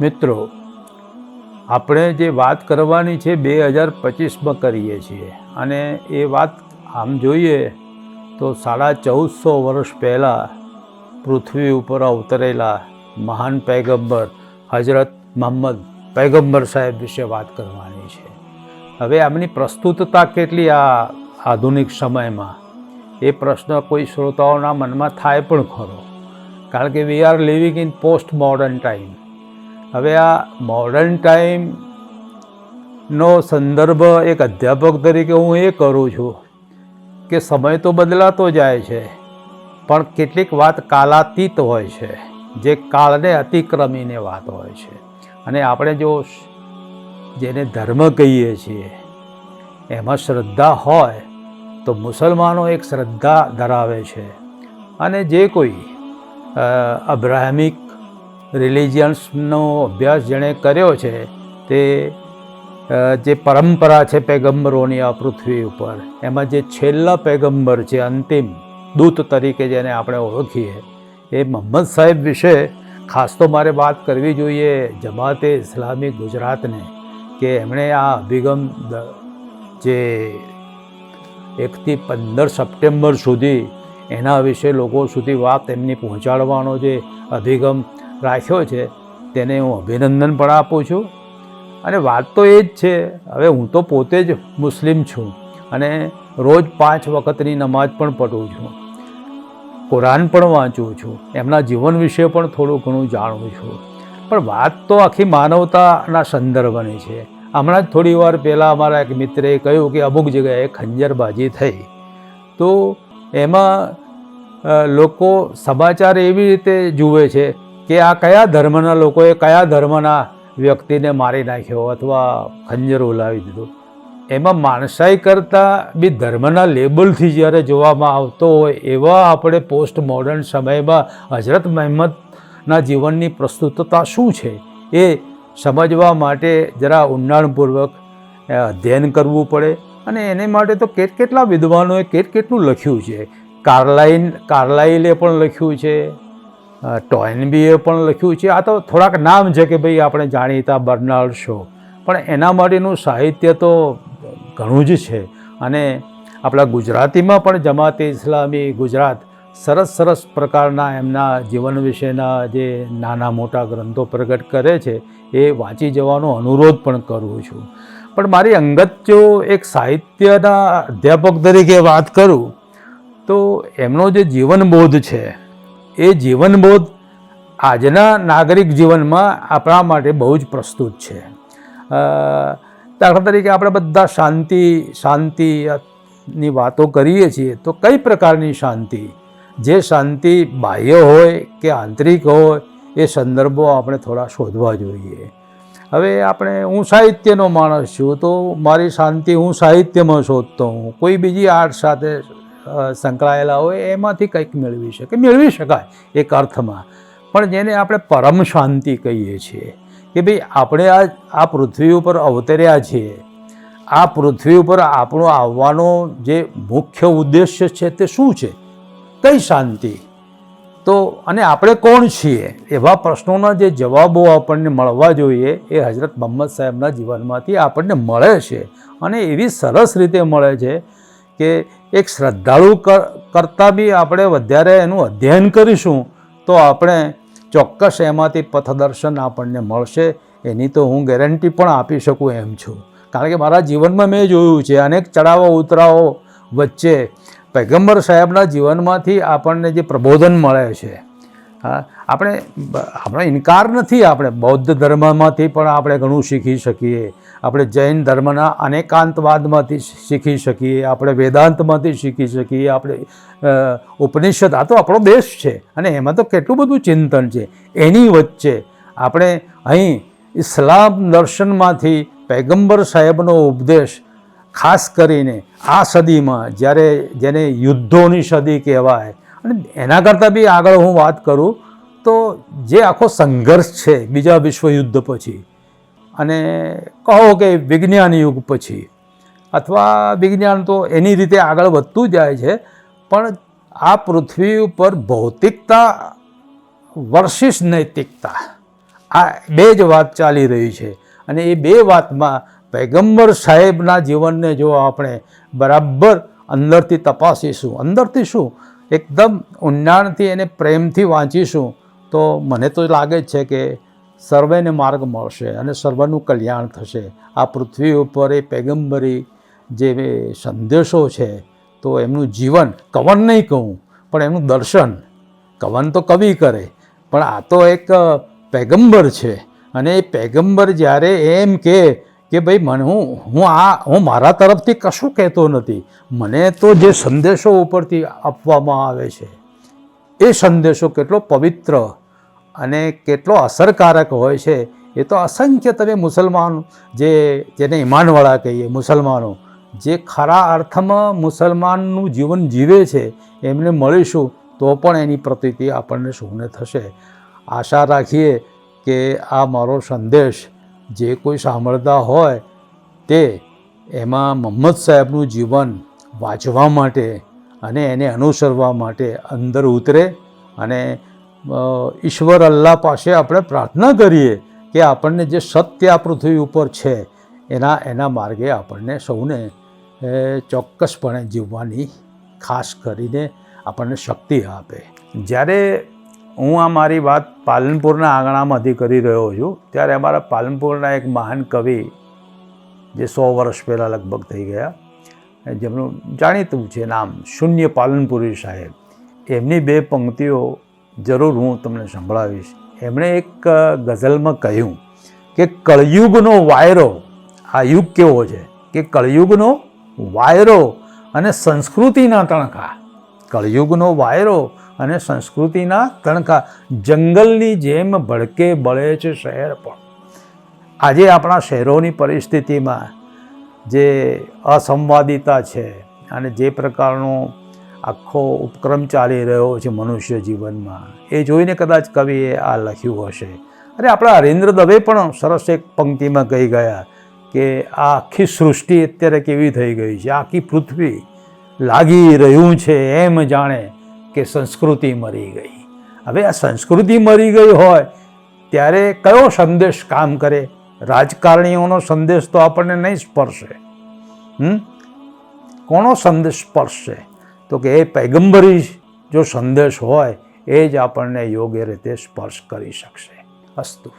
મિત્રો, આપણે જે વાત કરવાની છે બે હજાર પચીસમાં કરીએ છીએ અને એ વાત આમ જોઈએ તો સાડા ચૌદસો વર્ષ પહેલાં પૃથ્વી ઉપર અવતરેલા મહાન પૈગંબર હજરત મોહમ્મદ પૈગંબર સાહેબ વિશે વાત કરવાની છે. હવે આમની પ્રસ્તુતતા કેટલી આ આધુનિક સમયમાં? એ પ્રશ્ન કોઈ શ્રોતાઓના મનમાં થાય પણ ખરો. કારણ કે we are living in post modern time હવે આ મોડર્ન ટાઈમનો સંદર્ભ એક અધ્યાપક તરીકે હું એ કરું છું કે સમય તો બદલાતો જાય છે, પણ કેટલીક વાત કાલાતીત હોય છે, જે કાળને અતિક્રમીને વાત હોય છે. અને આપણે જો જેને ધર્મ કહીએ છીએ, એમાં શ્રદ્ધા હોય, તો મુસલમાનો એક શ્રદ્ધા ધરાવે છે. અને જે કોઈ અબ્રાહમિક રિલિજિયન્સનો અભ્યાસ જેણે કર્યો છે, તે જે પરંપરા છે પેગમ્બરોની આ પૃથ્વી ઉપર, એમાં જે છેલ્લા પેગમ્બર છે, અંતિમ દૂત તરીકે જેને આપણે ઓળખીએ, એ મોહમ્મદ સાહેબ વિશે ખાસ તો મારે વાત કરવી જોઈએ જમાતે ઇસ્લામી ગુજરાતને, કે એમણે આ અભિગમ જે એકથી પંદર સપ્ટેમ્બર સુધી એના વિશે લોકો સુધી વાત એમની પહોંચાડવાનો જે અભિગમ રાખ્યો છે, તેને હું અભિનંદન પણ આપું છું. અને વાત તો એ જ છે, હવે હું તો પોતે જ મુસ્લિમ છું અને રોજ પાંચ વખતની નમાઝ પણ પઢું છું. કુરાન પણ વાંચું છું, એમના જીવન વિશે પણ થોડું ઘણું જાણું છું. પણ વાત તો આખી માનવતાના સંદર્ભની છે. હમણાં જ થોડી વાર પહેલાં અમારા એક મિત્રે કહ્યું કે અમુક જગ્યાએ ખંજરબાજી થઈ. તો એમાં લોકો સમાચાર એવી રીતે જુએ છે કે આ કયા ધર્મના લોકોએ કયા ધર્મના વ્યક્તિને મારી નાખ્યો અથવા ખંજર ઓલાવી દીધું? એમાં માણસાઈ કરતાં બી ધર્મના લેબલથી જ્યારે જોવામાં આવતો હોય એવા આપણે પોસ્ટ મોડર્ન સમયમાં હજરત મહેમદના જીવનની પ્રસ્તુતતા શું છે એ સમજવા માટે જરા ઊંડાણપૂર્વક અધ્યયન કરવું પડે અને એને માટે તો કેટ કેટલા વિદ્વાનોએ કેટ કેટલું લખ્યું છે? કાર્લાઇન, કાર્લાઇલે પણ લખ્યું છે. ટોયનબીએ પણ લખ્યું છે. આ તો થોડાક નામ છે કે ભાઈ આપણે જાણીતા બર્નાર્ડ શો. પણ એના માટેનું સાહિત્ય તો ઘણું જ છે. અને આપણા ગુજરાતીમાં પણ જમાતે ઇસ્લામી ગુજરાત સરસ સરસ પ્રકારના એમના જીવન વિશેના જે નાના મોટા ગ્રંથો પ્રગટ કરે છે, એ વાંચી જવાનો અનુરોધ પણ કરું છું. પણ મારી અંગત જો એક સાહિત્યના અધ્યાપક તરીકે વાત કરું, તો એમનો જે જીવનબોધ છે એ જીવનબોધ આજના નાગરિક જીવનમાં આપણા માટે બહુ જ પ્રસ્તુત છે. દાખલા તરીકે આપણે બધા શાંતિ, શાંતિની વાતો કરીએ છીએ, તો કઈ પ્રકારની શાંતિ? જે શાંતિ બાહ્ય હોય કે આંતરિક હોય, એ સંદર્ભો આપણે થોડા શોધવા જોઈએ. હવે આપણે હું સાહિત્યનો માણસ છું, તો મારી શાંતિ હું સાહિત્યમાં શોધતો હું. કોઈ બીજી આર્ટ સાથે સંકળાયેલા હોય, એમાંથી કંઈક મેળવી શકે. મેળવી શકાય એક અર્થમાં. પણ જેને આપણે પરમ શાંતિ કહીએ છીએ કે ભાઈ આપણે આ આ પૃથ્વી ઉપર અવતર્યા છીએ. આ પૃથ્વી ઉપર આપણો આવવાનો જે મુખ્ય ઉદ્દેશ્ય છે તે શું છે? કઈ શાંતિ? તો અને આપણે કોણ છીએ? એવા પ્રશ્નોના જે જવાબો આપણને મળવા જોઈએ એ હજરત મોહમ્મદ સાહેબના જીવનમાંથી આપણને મળે છે. અને એવી સરસ રીતે મળે છે કે એક શ્રદ્ધાળુ કર, કરતાં બી આપણે વધારે એનું અધ્યયન કરીશું, તો આપણે ચોક્કસ એમાંથી પથદર્શન આપણને મળશે. એની તો હું ગેરંટી પણ આપી શકું એમ છું. કારણ કે મારા જીવનમાં મેં જોયું છે, અનેક ચડાવો ઉતરાવો વચ્ચે પૈગંબર સાહેબના જીવનમાંથી આપણને જે પ્રબોધન મળે છે હા? આપણે આપણો ઇનકાર નથી આપણે. બૌદ્ધ ધર્મમાંથી પણ આપણે ઘણું શીખી શકીએ. આપણે જૈન ધર્મના અનેકાંતવાદમાંથી શીખી શકીએ. આપણે વેદાંતમાંથી શીખી શકીએ. આપણે ઉપનિષદ, આ તો આપણો દેશ છે. અને એમાં તો કેટલું બધું ચિંતન છે. એની વચ્ચે આપણે અહીં ઇસ્લામ દર્શનમાંથી પૈગંબર સાહેબનો ઉપદેશ ખાસ કરીને આ સદીમાં જ્યારે જેને યુદ્ધોની સદી કહેવાય અને એના કરતાં બી આગળ હું વાત કરું તો જે આખો સંઘર્ષ છે બીજા વિશ્વયુદ્ધ પછી અને કહો કે વિજ્ઞાન યુગ પછી અથવા વિજ્ઞાન તો એની રીતે આગળ વધતું જાય છે, પણ આ પૃથ્વી ઉપર ભૌતિકતા વર્સિસ નૈતિકતા, આ બે જ વાત ચાલી રહી છે. અને એ બે વાતમાં પૈગંબર સાહેબના જીવનને જો આપણે બરાબર અંદરથી તપાસીશું, અંદરથી શું? એકદમ ઊંડાણથી એને પ્રેમથી વાંચીશું, તો મને તો લાગે જ છે કે સર્વેને માર્ગ મળશે અને સર્વનું કલ્યાણ થશે. આ પૃથ્વી ઉપર એ પેગંબરી જે સંદેશો છે, તો એમનું જીવન કવન નહીં કહું, પણ એમનું દર્શન. કવન તો કવિ કરે, પણ આ તો એક પેગંબર છે. અને એ પેગંબર જ્યારે એમ કે કે ભાઈ મને હું હું આ, હું મારા તરફથી કશું કહેતો નથી. મને તો જે સંદેશો ઉપરથી આપવામાં આવે છે, એ સંદેશો કેટલો પવિત્ર અને કેટલો અસરકારક હોય છે, એ તો અસંખ્ય તમે મુસલમાન જે, જેને ઈમાનવાળા કહીએ, મુસલમાનો, જે ખરા અર્થમાં મુસલમાનનું જીવન જીવે છે, એમને મળીશું, તો પણ એની પ્રતિતિ આપણને શૂન્ય થશે. આશા રાખીએ કે આ મારો સંદેશ જે કોઈ સાંભળતા હોય તે એમાં મોહમ્મદ સાહેબનું જીવન વાંચવા માટે અને એને અનુસરવા માટે અંદર ઉતરે અને ઈશ્વર અલ્લાહ પાસે આપણે પ્રાર્થના કરીએ કે આપણને જે સત્ય આ પૃથ્વી ઉપર છે એના એના માર્ગે આપણને સૌને ચોક્કસપણે જીવવાની ખાસ કરીને આપણને શક્તિ આપે. જ્યારે હું આ મારી વાત પાલનપુરના આંગણામાંથી કરી રહ્યો છું. ત્યારે અમારા પાલનપુરના એક મહાન કવિ જે સો વર્ષ પહેલાં લગભગ થઈ ગયા જેમનું જાણીતું છે નામ શૂન્ય પાલનપુરી સાહેબ. એમની બે પંક્તિઓ જરૂર હું તમને સંભળાવીશ. એમણે એક ગઝલમાં કહ્યું કે કળયુગનો વાયરો, આ યુગ કેવો છે? કે કળયુગનો વાયરો અને સંસ્કૃતિના તણખા. કળયુગનો વાયરો અને સંસ્કૃતિના તણખા. જંગલની જેમ ભડકે બળે છે શહેર પણ. આજે આપણા શહેરોની પરિસ્થિતિમાં જે અસંવાદિતા છે અને જે પ્રકારનો આખો ઉપક્રમ ચાલી રહ્યો છે મનુષ્ય જીવનમાં, એ જોઈને કદાચ કવિએ આ લખ્યું હશે. અરે આપણા હરેન્દ્ર દવે પણ સરસ એક પંક્તિમાં કહી ગયા કે આ આખી સૃષ્ટિ અત્યારે કેવી થઈ ગઈ છે? આખી પૃથ્વી લાગી રહ્યું છે એમ જાણે કે સંસ્કૃતિ મરી ગઈ. હવે આ સંસ્કૃતિ મરી ગઈ હોય ત્યારે કયો સંદેશ કામ કરે? રાજકારણીઓનો સંદેશ તો આપણને નહીં સ્પર્શે. હમ? કોનો સંદેશ સ્પર્શશે તો કે એ પૈગંબરી જો સંદેશ હોય, એ જ આપણને યોગ્ય રીતે સ્પર્શ કરી શકશે. અસ્તુ.